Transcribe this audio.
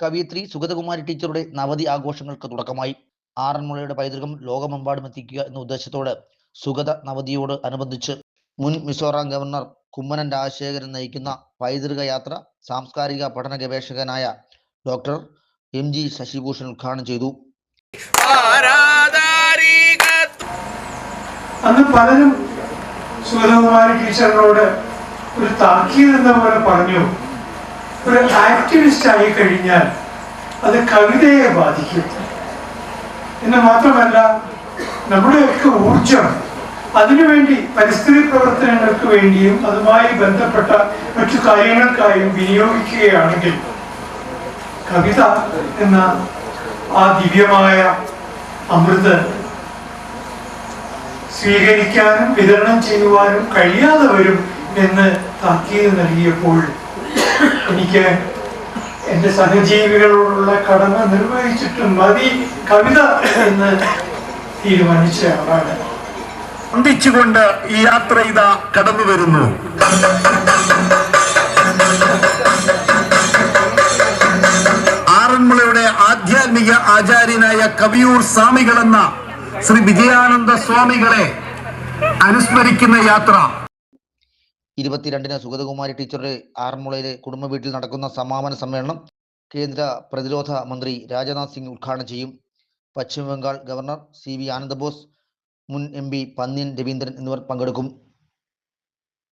കവിയത്രി സുഗതകുമാരി ടീച്ചറുടെ നവതി ആഘോഷങ്ങൾക്ക് തുടക്കമായി. ആറന്മുളയുടെ പൈതൃകം ലോകമെമ്പാടും എത്തിക്കുക എന്ന ഉദ്ദേശത്തോടെ സുഗത നവതിയോട് അനുബന്ധിച്ച് മുൻ മിസോറാം ഗവർണർ കുമ്മനം രാജശേഖരൻ നയിക്കുന്ന പൈതൃക യാത്ര സാംസ്കാരിക പഠന ഗവേഷകനായ ഡോക്ടർ എം ജി ശശിഭൂഷൺ ഉദ്ഘാടനം ചെയ്തു. അന്ന് പലരും സുഗതകുമാരി ടീച്ചറിനോട് ഒരു താക്കീത് എന്ന പോലെ പറഞ്ഞു. ഒരു ആക്ടിവിസ്റ്റ് ആയി കഴിഞ്ഞാൽ അത് കവിതയെ ബാധിക്കും എന്ന് മാത്രമല്ല നമ്മുടെയൊക്കെ ഊർജം അതിനുവേണ്ടി പരിസ്ഥിതി പ്രവർത്തനങ്ങൾക്ക് വേണ്ടിയും അതുമായി ബന്ധപ്പെട്ട മറ്റു കാര്യങ്ങൾക്കായും വിനിയോഗിക്കുകയാണെങ്കിൽ കവിത എന്ന ആ ദിവ്യമായ അമൃത് സ്വീകരിക്കാനും വിതരണം ചെയ്യുവാനും കഴിയാതെ വരും എന്ന് താക്കീത് നൽകിയപ്പോൾ എനിക്ക് എന്റെ സഹജീവികളോടുള്ള കടമ നിർവഹിച്ചിട്ട് മതി കവിത എന്ന് തീരുമാനിച്ച ആളാണ്. വന്ദിച്ചുകൊണ്ട് ഈ യാത്ര ഇതാ കടന്നു വരുന്നു. ആറന്മുളയുടെ ആധ്യാത്മിക ആചാര്യനായ കവിയൂർ സ്വാമികളെന്ന ശ്രീ വിജയാനന്ദ സ്വാമികളെ അനുസ്മരിക്കുന്ന യാത്ര. ഇരുപത്തിരണ്ടിന് സുഗതകുമാരി ടീച്ചറുടെ ആറന്മുളയിലെ കുടുംബ വീട്ടിൽ നടക്കുന്ന സമാപന സമ്മേളനം കേന്ദ്ര പ്രതിരോധ മന്ത്രി രാജ്നാഥ് സിംഗ് ഉദ്ഘാടനം ചെയ്യും. Paschim Bengal governor C V Ananda Bose മുൻ എം പി പന്ന്യൻ രവീന്ദ്രൻ എന്നിവർ പങ്കെടുക്കും.